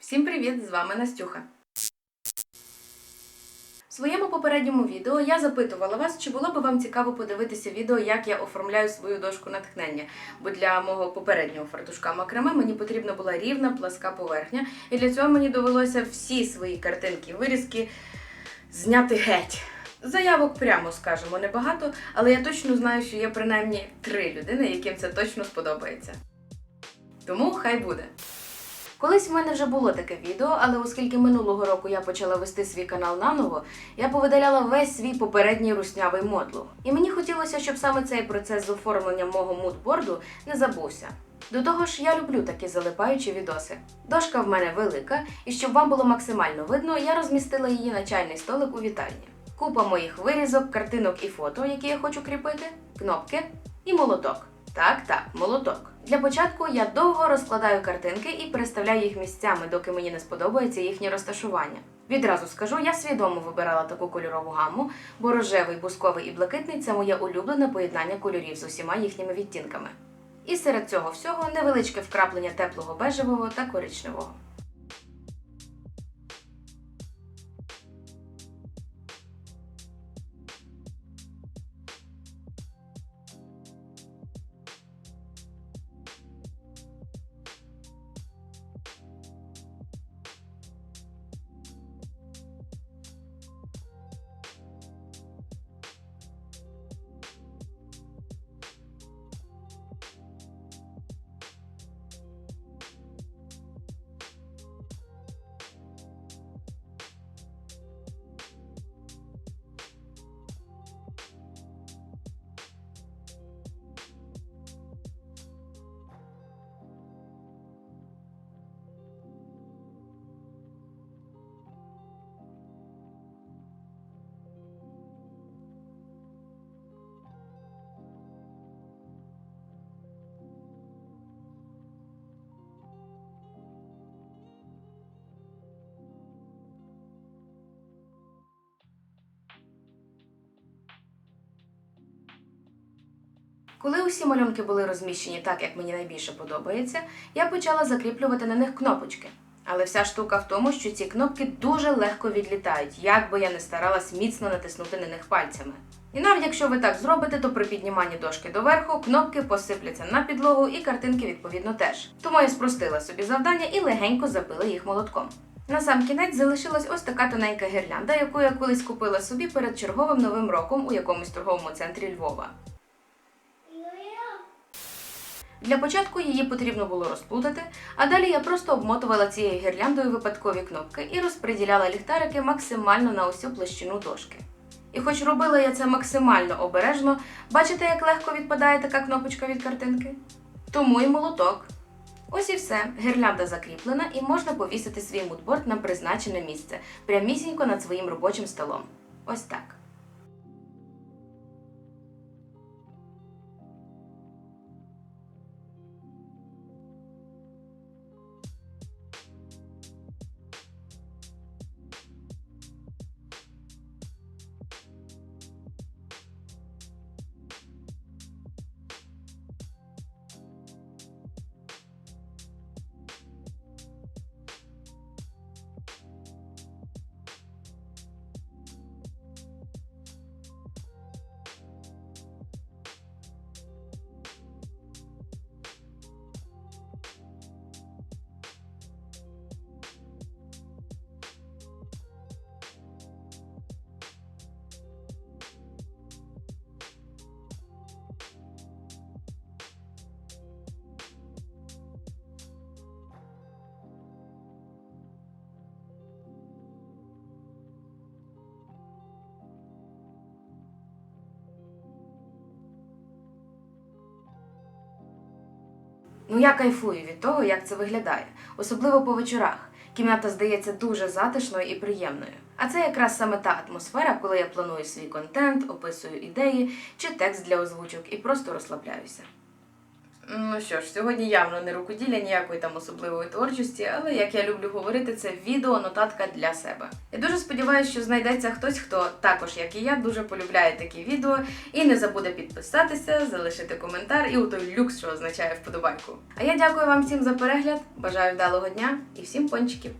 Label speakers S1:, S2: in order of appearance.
S1: Всім привіт! З вами Настюха. В своєму попередньому відео я запитувала вас, чи було би вам цікаво подивитися відео, як я оформляю свою дошку натхнення. Бо для мого попереднього фартушка макраме мені потрібна була рівна пласка поверхня, і для цього мені довелося всі свої картинки, вирізки зняти геть. Заявок, прямо скажемо, небагато, але я точно знаю, що є принаймні три людини, яким це точно сподобається. Тому хай буде. Колись в мене вже було таке відео, але оскільки минулого року я почала вести свій канал наново, я повидаляла весь свій попередній руснявий мотлух. І мені хотілося, щоб саме цей процес з оформленням мого мудборду не забувся. До того ж, я люблю такі залипаючі відоси. Дошка в мене велика, і щоб вам було максимально видно, я розмістила її на чайний столик у вітальні. Купа моїх вирізок, картинок і фото, які я хочу кріпити, кнопки і молоток. Так, так, молоток. Для початку я довго розкладаю картинки і переставляю їх місцями, доки мені не сподобається їхнє розташування. Відразу скажу, я свідомо вибирала таку кольорову гаму, бо рожевий, бусковий і блакитний це моє улюблене поєднання кольорів з усіма їхніми відтінками. І серед цього всього невеличке вкраплення теплого бежевого та коричневого. Коли усі малюнки були розміщені так, як мені найбільше подобається, я почала закріплювати на них кнопочки. Але вся штука в тому, що ці кнопки дуже легко відлітають, як би я не старалась міцно натиснути на них пальцями. І навіть якщо ви так зробите, то при підніманні дошки доверху кнопки посипляться на підлогу і картинки відповідно теж. Тому я спростила собі завдання і легенько забила їх молотком. На сам кінець залишилась ось така тоненька гірлянда, яку я колись купила собі перед черговим новим роком у якомусь торговому центрі Львова. Для початку її потрібно було розплутати, а далі я просто обмотувала цією гірляндою випадкові кнопки і розподіляла ліхтарики максимально на усю площину дошки. І хоч робила я це максимально обережно, бачите, як легко відпадає така кнопочка від картинки? Тому і молоток. Ось і все, гірлянда закріплена і можна повісити свій мудборд на призначене місце, прямісінько над своїм робочим столом. Ось так. Ну я кайфую від того, як це виглядає, особливо по вечорах. Кімната здається дуже затишною і приємною. А це якраз саме та атмосфера, коли я планую свій контент, описую ідеї чи текст для озвучок і просто розслабляюся. Ну що ж, сьогодні явно не рукоділля, ніякої там особливої творчості, але як я люблю говорити, це відео нотатка для себе. Я дуже сподіваюся, що знайдеться хтось, хто також, як і я, дуже полюбляє такі відео і не забуде підписатися, залишити коментар і у той люкс, що означає вподобайку. А я дякую вам всім за перегляд, бажаю вдалого дня і всім пончиків!